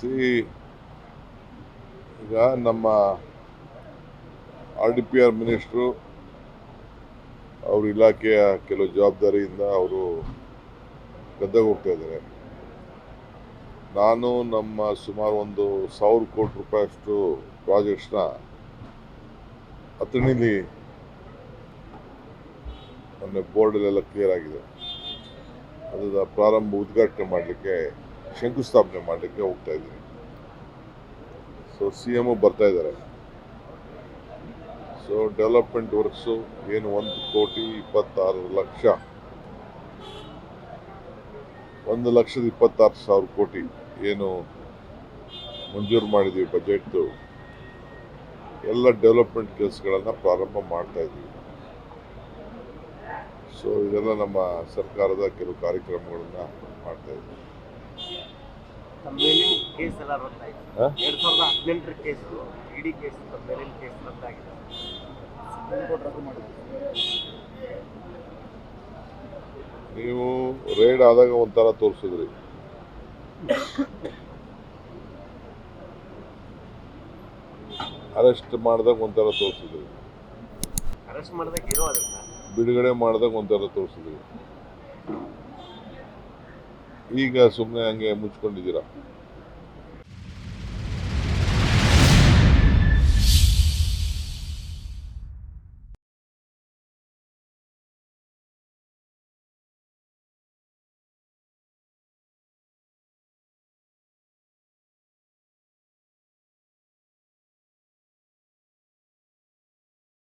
C, ಈಗ ನಮ್ಮ R D P R minister, ಅವ್ರ ಇಲಾಖೆಯ ಕೆಲವು ಜವಾಬ್ದಾರಿಯಿಂದ ಅವರು ಗದ್ದೆಗೆ ಹೋಗ್ತಾ ಇದ್ದಾರೆ. ನಾನು ನಮ್ಮ ಸುಮಾರು ಒಂದು ಸಾವಿರ ಕೋಟಿ ರೂಪಾಯಿಯಷ್ಟು ಪ್ರಾಜೆಕ್ಟ್ಸ್ನ ಅಥಣಿಲಿ ಮೊನ್ನೆ ಬೋರ್ಡಲ್ಲೆಲ್ಲ ಕ್ಲಿಯರ್ ಆಗಿದೆ. ಅದರ ಪ್ರಾರಂಭ ಉದ್ಘಾಟನೆ ಮಾಡಲಿಕ್ಕೆ ಶಂಕುಸ್ಥಾಪನೆ ಮಾಡಲಿಕ್ಕೆ ಹೋಗ್ತಾ ಇದ್ದೀನಿ. ಸೊ ಸಿ ಎಂ ಬರ್ತಾ ಇದ್ದಾರೆ. ಸೊ ಡೆವಲಪ್ಮೆಂಟ್ ವರ್ಕ್ಸು ಏನು ಒಂದು ಕೋಟಿ ಇಪ್ಪತ್ತಾರು ಲಕ್ಷ. ಒಂದು ಲಕ್ಷದ ಇಪ್ಪತ್ತಾರು ಸಾವಿರ ಕೋಟಿ ಏನು ಮಂಜೂರು ಮಾಡಿದ್ದೀವಿ ಬಜೆಟ್ದು ಎಲ್ಲ ಡೆವಲಪ್ಮೆಂಟ್ ಕೆಲಸಗಳನ್ನು ಪ್ರಾರಂಭ ಮಾಡ್ತಾ ಇದ್ದೀವಿ. ಸೊ ಇದೆಲ್ಲ ನಮ್ಮ ಸರ್ಕಾರದ ಕೆಲವು ಕಾರ್ಯಕ್ರಮಗಳನ್ನು ಮಾಡ್ತಾ ಇದ್ದೀವಿ. ನೀವು ರೇಡ್ ಆದಾಗ ಒಂಥರ ತೋರಿಸಿದ್ರಿ. ಅರೆಸ್ಟ್ ಮಾಡಿದಾಗ ಒಂಥರ ತೋರಿಸಿದ್ರಿ. ಬಿಡುಗಡೆ ಮಾಡಿದಾಗ ಒಂಥರ ತೋರಿಸಿದ್ರಿ. ಈಗ ಸುಮ್ಮನೆ ಹಂಗೆ ಮುಚ್ಕೊಂಡಿದ್ದೀರಾ?